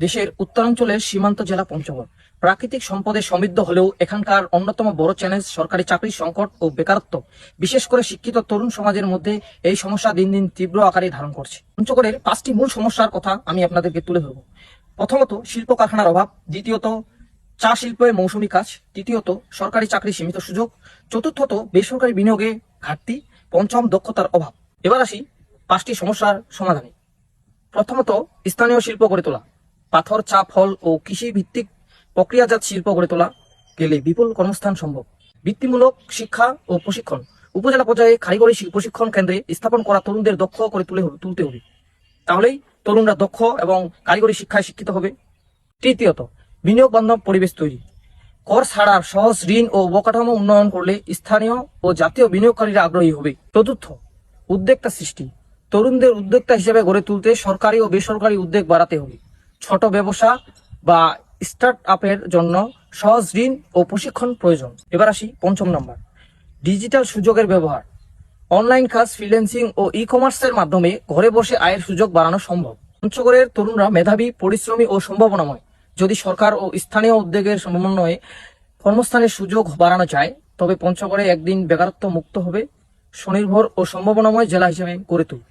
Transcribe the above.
দেশের উত্তরাঞ্চলের সীমান্ত জেলা পঞ্চগড়। প্রাকৃতিক সম্পদে সমৃদ্ধ হলেও এখানকার অন্যতম বড় চ্যালেঞ্জ সরকারি চাকরির সংকট ও বেকারত্ব। বিশেষ করে শিক্ষিত তরুণ সমাজের মধ্যে এই সমস্যা দিন দিন তীব্র আকারে ধারণ করছে। পঞ্চগড়ের পাঁচটি মূল সমস্যার কথা আমি আপনাদেরকে তুলে ধরব। প্রথমত, শিল্প কারখানার অভাব। দ্বিতীয়ত, চা শিল্পের মৌসুমী কাজ। তৃতীয়ত, সরকারি চাকরি সীমিত সুযোগ। চতুর্থত, বেসরকারি বিনিয়োগে ঘাটতি। পঞ্চম, দক্ষতার অভাব। এবার আসি পাঁচটি সমস্যার সমাধানে। প্রথমত, স্থানীয় শিল্প গড়ে তোলা। পাথর চা ফল ও কৃষি ভিত্তিক প্রক্রিয়াজাত শিল্প গড়ে তোলা গেলে বিপুল কর্মস্থান সম্ভব। বৃত্তিমূলক শিক্ষা ও প্রশিক্ষণ, উপজেলা পর্যায়ে কারিগরি প্রশিক্ষণ কেন্দ্রে স্থাপন করা তরুণদের দক্ষ করে তুলে তুলতে হবে। তাহলেই তরুণরা দক্ষ এবং কারিগরি শিক্ষায় শিক্ষিত হবে। তৃতীয়ত, বিনিয়োগ বান্ধব পরিবেশ তৈরি। কর ছাড়ার সহজ ঋণ ও অবকাঠামো উন্নয়ন করলে স্থানীয় ও জাতীয় বিনিয়োগকারীরা আগ্রহী হবে। চতুর্থ, উদ্যোক্তা সৃষ্টি। তরুণদের উদ্যোক্তা হিসেবে গড়ে তুলতে সরকারি ও বেসরকারি উদ্যোগ বাড়াতে হবে। ছোট ব্যবসা বা স্টার্ট আপের জন্য সহজ ঋণ ও প্রশিক্ষণ প্রয়োজন। এবার আসি পঞ্চম নম্বর, ডিজিটাল সুযোগের ব্যবহার। অনলাইন কাজ ফ্রিল্যান্সিং ও ই কমার্সের মাধ্যমে ঘরে বসে আয়ের সুযোগ বাড়ানো সম্ভব। পঞ্চগড়ের তরুণরা মেধাবী, পরিশ্রমী ও সম্ভাবনাময়। যদি সরকার ও স্থানীয় উদ্যোগের সমন্বয়ে কর্মস্থানের সুযোগ বাড়ানো যায় তবে পঞ্চগড়ে একদিন বেকারত্ব মুক্ত হবে। স্বনির্ভর ও সম্ভাবনাময় জেলা হিসেবে গড়ে তুলবে।